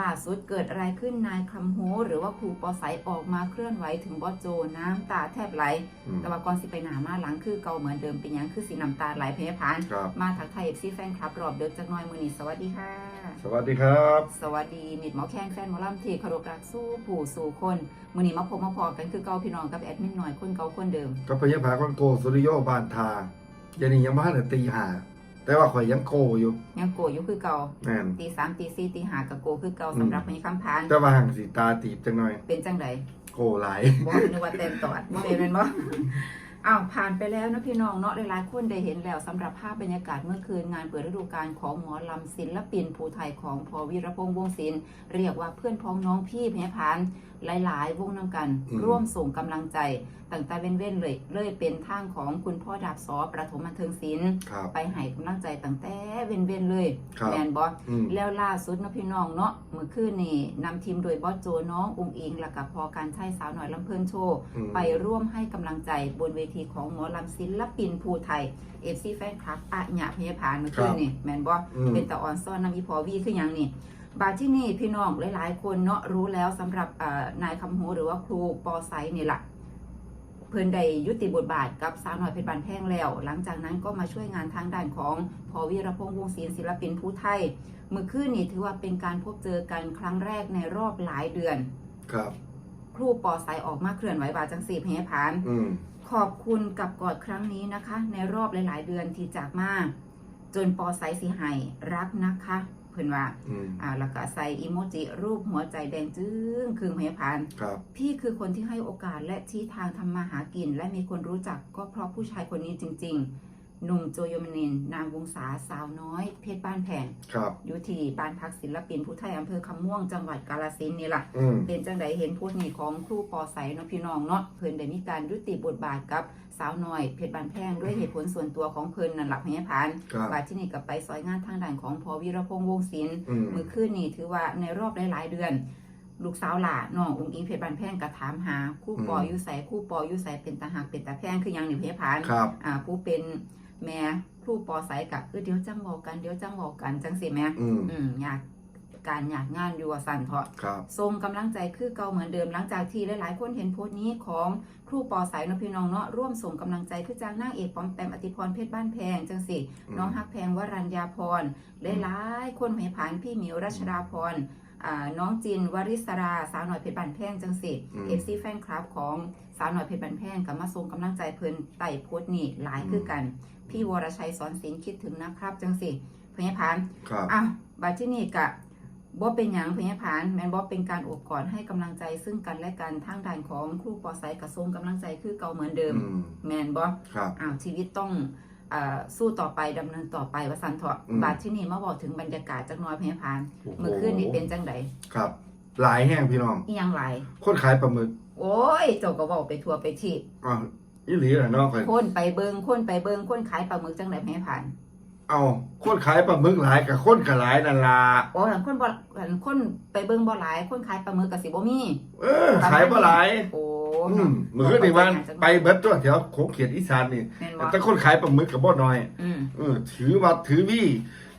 ล่าสุดเกิดอะไรขึ้นนายคำโฮหรือว่าครูปอใสออกมาเคลื่อนไหวถึงบอสโจน้ำตาแทบไหลอืมแต่ว่าก่อนสิไปหนามาหลังคือเก่าเหมือนเดิมเป็นหยังคือสีน้ำตาไหลเพยพานครับมาทักทายเอฟซีแฟนคลับรอบเดิมจากหน้อยมือนี้สวัสดีค่ะ สวัสดีครับ สวัสดีมิดหมอแข้งแฟนหมอลำที่เคารพรักสู้ผู้สู่คนมือนี้มาพบมาพอกันคือเก่าพี่น้องกับแอดมินหน่อยคนเก่าคนเดิมก็พยาพาคอนโกสุริโยบานทาเดี๋ยันนี้ยังบ้านตีหา แต่ว่าข่อยยังโกอยู่ยังโกอยู่คือเก่าแม่นตีสามตีสี่ตีห้ากับโกคือเก่าอืมสำหรับพญคำพานแต่ว่าห่างสีตาตีบจังหน่อย เป็นจังไดโกหลายบอกนึกว่าเต็มตอดบ่เห็นเป็นบ่อ้าวผ่านไปแล้วนะพี่น้องเนาะหลายๆคนได้เห็นแล้วสำหรับภาพบรรยากาศเมื่อคืนงานเปิดฤดูกาลของหมอลำศิลปินภูไทยของพอวีรพงษ์วงศิลป์เรียกว่าเพื่อนพ้องน้องพี่พญพาน หลาย ๆ วงน้ำกันอืมร่วมส่งกำลังใจตั้งแต่เว้นๆเลยเลยเป็นทางของคุณพ่อดาบสอประถมบันเทิงศิลป์ครับไปให้กำลังใจตั้งแต่เว้นๆเลยครับแมนบออืมแล้วล่าสุดเนาะพี่น้องเนาะเมื่อคืนนี่นำทีมโดยบอสโจน้ององค์อิงและกับพอการใช้สาวหน่อยลำเพลินโชว์อืมไปร่วมให้กำลังใจบนเวทีของหมอลำศิลปินภูไทยเอฟซีแฟนคลับอะหยาพยาพานเมื่อคืนนี่แมนบออืมเป็นตะออนซ่อนน้ำอีพอวีคืออย่างนี่ บาดที่นี่พี่น้องหลาย ๆ คนเนาะรู้แล้วสำหรับเอ่อนายคำโหหรือว่าครูปอไซนี่แหละเพิ่นได้ยุติบทบาทกับสาวหน่อยเพชรบานแพงแล้ว หลังจากนั้นก็มาช่วยงานทางด้านของพอวีรพงษ์วงศิลป์ศิลปินผู้ไทยเมื่อคืนนี่ถือว่าเป็นการพบเจอกันครั้งแรกในรอบหลายเดือน ครับครูปอไซออกมาเคลื่อนไหวบาจังสีเพผานอืมขอบคุณกับกอดครั้งนี้นะคะ ในรอบหลาย ๆ เดือนที่จากมาจนปอไซสิให้รักนะคะ เพิ่นว่าอืมอ่าแล้วก็ใส่อีโมจิรูปหัวใจแดงจึ้งคืองพยาพาน ครับ พี่คือคนที่ให้โอกาสและชี้ทางทำมาหากิน และมีคนรู้จักก็เพราะผู้ชายคนนี้จริงๆ หนุ่มโจโยมนิน นามวงศาสาวน้อย เพชรบ้านแพงครับอยู่ที่บ้านพักศิลปินผู้ไทยอำเภอคำม่วงจังหวัดกาฬสินธุ์นี่ล่ะอืมเป็นจังไดเห็นโพสต์นี้ของครูปอใสเนาะพี่น้องเนาะเพิ่นได้มีการยุติบทบาทกับสาวน้อย เพชรบานแพงด้วยเหตุผลส่วนตัวของเพิ่นนั่นหลักพยาพานครับว่าที่นี่กับไปซอยงานทางด้านของพอวีรพงษ์วงศิลป์ อืม มือคืนนี้ถือว่าในรอบหลายๆเดือน ลูกสาวหล่าน้ององค์อิงเพชรบานแพงก็ถามหาคู่ปออยู่ใสคู่ปออยู่ใสเป็นตาหักเป็นตาแพงคือหยังนี่พยาพานครับ อ่าผู้เป็น แม่ครูปอใสกับเออเดี๋ยวจังบอกกันเดี๋ยวจังบอกกันจังสิแม่อืมอืมอยากการอยากงานอยู่ว่าสั่นเถาะครับ ทรงกำลังใจคือเก่าเหมือนเดิมหลังจากที่หลาย ๆ คนเห็นโพสต์นี้ของครูปอสายนพี่น้องเนาะร่วมส่งกำลังใจคือจางนางเอกปอมแปมอติพรเพชรบ้านแพงจังสิอืมน้องฮักแพงวรัญญาพรหลายๆคนเหผานพี่หมิวรัชดาพรอ่า น้องจินวริศราสาวหน่อยเพชรบ้านแพงจังสิอืมเอฟซีแฟนคลับของสาวหน่อยเพชรบ้านแพงกับมาส่งกำลังใจเพิ่นไต่โพสต์นี่หลายคือกัน พี่วรชัยสอนศิลป์คิดถึงนะครับจังสิพญพานครับอะบัดที่นี่กะบ่เป็นหยังพญาพานแม่นบ่เป็นการอบกอดให้กำลังใจซึ่งกันและกันทางด้านของครูปอไซกระทรวงกำลังใจคือเก่าเหมือนเดิมอืมแม่นบ่ครับอ้าวชีวิตต้องเอ่อ สู้ต่อไปดำเนินต่อไปว่าสันเถาะอืมบัดที่นี่มาบอกถึงบรรยากาศจักหน้อยพญาพานโอ้โหเมื่อคืนนี้เป็นจังไดครับ หลายแห้งพี่น้องอีหยังหลายคนขายปลาหมึก โอ้ยเจ้าก็เว้าไปทั่วไปที่อ๋ออีหลีเหรอเนาะข่อยคนไปเบิงคนไปเบิงคนขายปลาหมึกจังไดพญาพานเอาคนขายปลาหมึกหลายกับคนก็หลายนั่นล่ะโอ้หลังคนบ่หลังคนไปเบิงบ่หลาย คนขายปลาหมึกก็สิบ่มีเออขายบ่หลายโอ้ อืมมือขึ้นในวันไปเบิดตัวแถวโขงเขียนอีสานนี่แม่นบ่ แต่คนขายปลาหมึกกับบ่น้อยอืมเออถือวัดถือวี่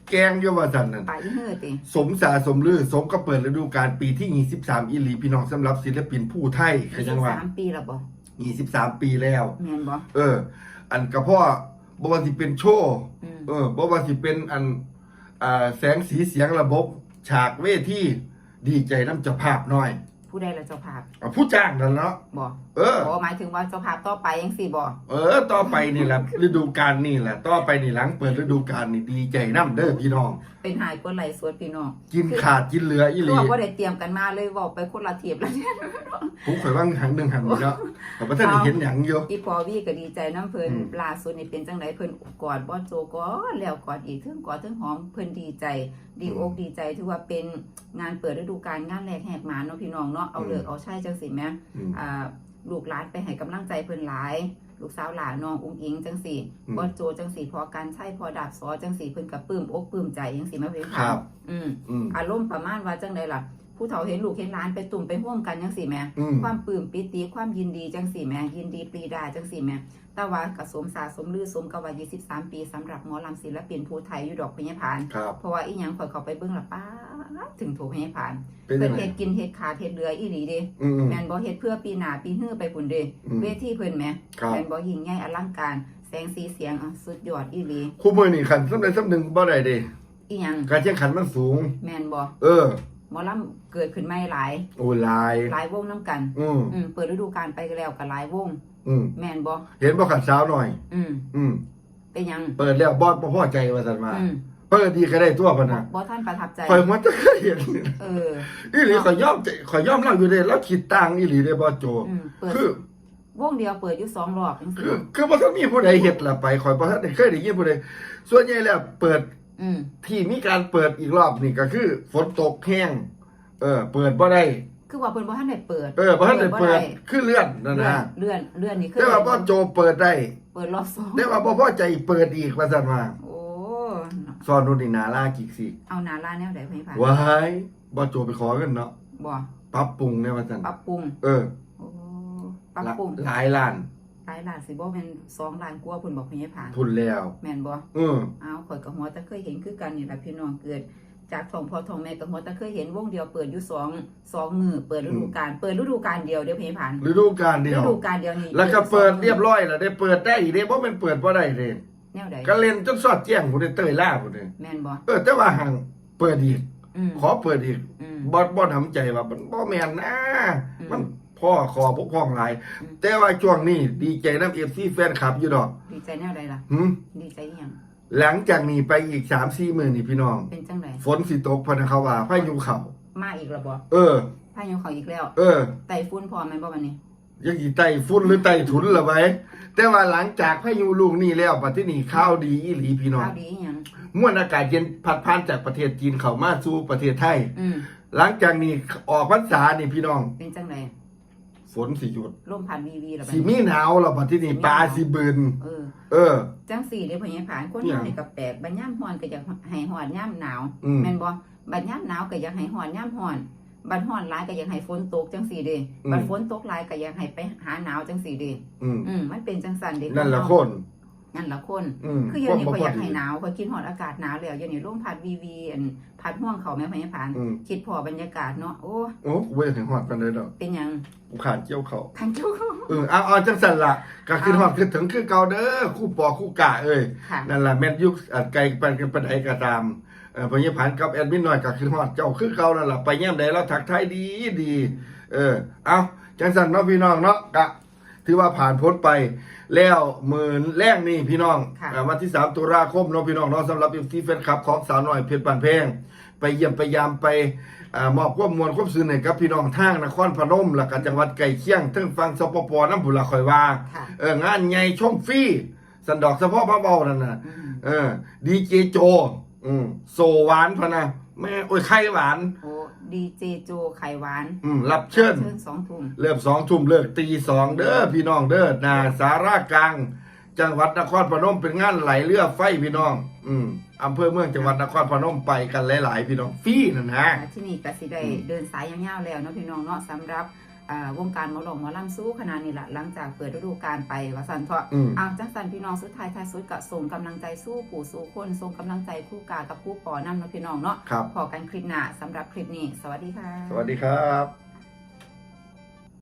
แกงโยว่าสันนั่น ไปเฮือติ สมสาสมลือสมก็เปิดฤดูกาลปีที่ 23 อีหลีพี่น้องสำหรับศิลปินผู้ไทยคือจังว่าสามปีแล้วบ่23 ปีแล้ว แม่นบ่เออ อันกระเพาะบ่ว่าสิเป็นโชว์อืมเออบ่ว่าสิเป็นอันอ่าแสงสีเสียงระบบ ฉากเวทีดีใจน้ำเจ้าภาพน้อย ผู้ใดละเจ้าภาพอะผู้จ้างนั่นเนาะบ่เออ บ่หมายถึงว่าเจ้าภาพต่อไปจังซี่บ่เออ ต่อไปนี่แหละฤดูกาลนี่แหละ ต่อไปนี่หลังเปิดฤดูกาลนี่ดีใจน้ำเด้อพี่น้องเป็นหายคนไหลสวดพี่น้องกินขาดกินเหลืออีหคือลีว่าบ่ได้เตรียมกันมาเลยเว้าไปคนละเทียบแล้วเนี่ยผมข่อยว่างหันหนึ่งหันนี่เนาะแต่ว่าท่านได้เห็นหยังอยู่อีพอวีก็ดีใจน้ำเพิ่นอืมล่าสุดนี่เป็นจังไดเพิ่นกอดบ่โจกอดแล้วกอดอีกถึงกอดถึงหอมเพิ่นดีใจ ดีอกดีใจถือว่าเป็นงานเปิดฤดูกาลงานแรกแหกหมาเนาะพี่น้องเนาะเอาเลิกเอาใช้จังซี่แหมอืมอ่าลูกหลานไปให้กำลังใจเพิ่นหลาย ลูกสาวหลานน้องอุ้งอิงจังสี่อืมบอสโจจังสี่พอการใช้พอดาบซอจังสี่เพิ่นกับปลื้มอกปลื้มใจจังสี่มาเพิ่นครับอืมอืมอารมณ์ประมาณว่าจังไดล่ะผู้เฒ่าเห็นลูกเห็นหลานไปตุ่มไปร่วมกันจังสี่แหม่อืมความปลื้มปิติความยินดีจังสี่แหม่ยินดีปรีดาจังสี่แหม่แต่ว่ากระสมสาสมลือสมกบว่า23ปีสำหรับหมอลำศิลปินภูไทยอยู่ดอกพญาพานครับเพราะว่าอีหยังข่อยเข้าไปเบิ่งละป้า ถึงถูกให้ผ่านเป็นเพิ่ยันงไง เฮ็ดกินเฮ็ดขาดเฮ็ดเรืออีหลีเด้อืม แม่นบ่เฮ็ดเพื่อปีหน้าปีฮื้อไปพุ่นเด้อืม เวทีเพิ่นแหมครับแม่นบ่ยิ่งใหญ่อลังการแสงสีเสียงอะสุดยอดอีหลีคู่มือนี่ขันสำเร็จสำหนึ่งบ่ได้เด้อีหยังการแข่งขันมันสูง แม่นบ่เออ หมอลำเกิดขึ้นใหม่หลายโอ้ลาย หลายวงนํกัน อืมอืมเปิดฤดูกาลไปก็แล้วก็หลายวง อืมแม่นบ่เห็นบ่ขันสาวหน่อย อืม อืมเป็นหยัง เปิดแล้วบอสบ่พอใจว่าซั่นว่าอืมเปิดดีก็ได้ตัวพะนะบ่ท่านประทับใจ ข่อยมันจะเคยเห็นเออ อีหลีข่อยยอมใจข่อยยอมเล่าอยู่เด้แล้วคิดต่างอีหลีเด้บ่โจ อืมเปิด คือ วงเดียวเปิดอยู่สองรอบจังซี่คือคือบ่ทันมีผู้ใดเฮ็ดล่ะไปข่อยบ่ทันได้เคยได้ยินผู้ใดส่วนใหญ่แล้วเปิดอืมที่มีการเปิดอีกรอบนี่ก็คือ ฝนตกแห้ง เออ เปิดบ่ได้ คือว่าเพิ่นบ่ทันได้เปิดเออบ่ทันได้เปิดได้คือเลื่อนนั่นเลื่อนนะเลื่อนเลื่อนนี่คือแต่ว่าบ่โจเปิดได้ เปิดรอบสองแต่ว่าบ่พอใจเปิดอีกว่าซั่นว่า โอ้ สอนนู่นนี่นาลากิกสิเอาหนาลาแนวใดเพิ่นผ่านว้ายบ่โจไปขอกันเนาะบ่ปรับปรุงแน่ว่าซั่นปรับปรุง เออโอ้ปรับปรุงหลายล้านหลายล้านสิบ่แม่น2ล้านกว่าเพิ่นบอกเพิ่นให้ผ่านทุนแล้วแม่นบ่เออเอาข่อยก็หัวแต่เคยเห็นคือกันนี่ล่ะพี่น้องเกิดจากท้องพ่อท้องแม่ก็หัวแต่เคยเห็นวงเดียวเปิดอยู่สองสองมือเปิดฤดูกาลเปิดฤดูกาลเดียวเดี๋ยวเพิ่นให้ผ่านฤดูกาลเดีฤยวดูกาลเดียวนี่แล้วก็เปิดเรียบร้อยแล้วได้เปิดได้อีกเด้บ่แม่นเปิดบ่ได้เด้ แนวใดก็เล่นจนสอดแจ้งผู้ใดเต้ยล่าผู้ใดแม่นบ่เออแต่ว่าห่างเปิดอีก อืม ขอเปิดอีกอืมบ่บ่ทำใจว่ามันบ่แม่นนะอืม มันพ่อขอพวกพ้องหลาย อืม แต่ว่าช่วงนี้ดีใจนำ FC แฟนคลับอยู่ดอกดีใจแนวใดล่ะ หึดีใจอีหยังหลังจากนี้ไปอีก3-4มื้อนี่พี่น้อง เป็นจังไดฝนสิตกพะนะเขาว่าพายุเข้ามาอีกแล้วบ่เออ พายุเขาอีกแล้ว เออ ไต้ฝุ่นพร้อมแม่นบ่บัดนี้ ยังสิไต้ฝุ่นหรือไต้ถุนล่ะไว้แต่ว่าหลังจากพายุลูกนี้แล้วบัดที่นี่ข่าวดีอีหลีพี่น้องข่าวดีอีหยังมวลอากาศเย็นพัดผ่านจากประเทศจีนเข้ามาสู่ประเทศไทย อืมหลังจากนี้ออกพรรษานี่พี่น้อง เป็นจังไดฝนสิหยุดลมพัดวีวีแล้วบัดสินี้ มีหนาวแล้วบัดที่นี่ปลาสิบืนเออ เออ จังสี่เด้เพิ่นยังผ่านคนเนี่ยเฮานี่ก็แปลกบัดยามร้อนก็อยากให้ร้อนยามหนาวอืมแม่นบ่บัดยามหนาวก็อยากให้ร้อนยามร้อน บัดร้อนหลายก็อยากให้ฝนตกจังสี่เด้อืม บัดฝนตกหลายก็อยากให้ไปหาหนาวจังสี่เด้อืมอืมมันเป็นจังซั่นเด้นั่นละคน นั่นละคน อืมคือเดี๋ยวนี้บ่ข่อยอยากดีให้หนาวข่อยกินฮอดอากาศหนาวแล้วเดี๋ยวนี้ลมพัดวีวีอันพัดห่วงเขาแม่พะยาผ่านอืมคิดพอบรรยากาศเนาะโอ้โอ้กูบ่อยากเห็นฮอดปานใดดอกเป็นหยังกูขาดเกี่ยวเขาคันเจ้าเออเอาเอาจังซั่นล่ะก็คือฮอดคือถึงคือเก่าเด้อคู่ปอคู่กะเอ้ยค่ะ นั่นล่ะแม่นยุคอันไกลปานกันปานใดก็ตาม เออพญาพันธ์กับแอดมินน้อยก็คือฮอดเจ้าคือเก่านั่นล่ะไปแย่มใดเราทักทายดีดีเออเอาจังซั่นเนาะพี่น้องเนาะกะถือว่าผ่านพ้นไปแล้วหมื่นแรกนี่พี่น้องค่ะอ่าวันที่ 3 ตุลาคมเนาะพี่น้องเนาะสำหรับที่แฟนคลับของสาวน้อยเพชรปันเพงไปเยี่ยมไปยามไปอามอบความมวลความซื่นให้กับพี่น้องทางนครพนมและก็จังหวัดไก่เคียงทั้งฟังสปปน้ำบุรีคอยว่าค่ะเอองานใหญ่ชมฟรีสันดอกเฉพาะพระเบานั่นน่ะอืมเออดีเจโจ อืมโซหวานพะนะแม่โอ้ยไข่หวาน โอ้ดีเจโจไข่หวานอืมรับเชิญ เชิญสองทุ่มเริ่มสองทุ่มเลิกตีสองเด้อพี่น้องเด้อนาสารากลาง จังหวัดนครพนมเป็นงานไหลเรือไฟพี่น้อง อืมอำเภอเมืองจังหวัดนครพนมไปกันหลาย ๆ พี่น้องฟรีนั่นนะ อ่าที่นี่ก็สิได้อืมเดินสายยาวๆแล้วเนาะพี่น้องเนาะสำหรับอ่า วงการหมอหลงหมอลำสู้ขนาดนี้ละหลังจากเปิดฤดูกาลไปว่าสันเถาะอืมอ้าวจังสันพี่น้องสุดท้ายท้ายสุดก็ส่งกำลังใจสู้ผู้สู้คนส่งกำลังใจคู่กากับคู่ปอน้ำเนาะพี่น้องเนาะครับพอกันคลิปหน้าสำหรับคลิปนี้ สวัสดีค่ะ สวัสดีครับ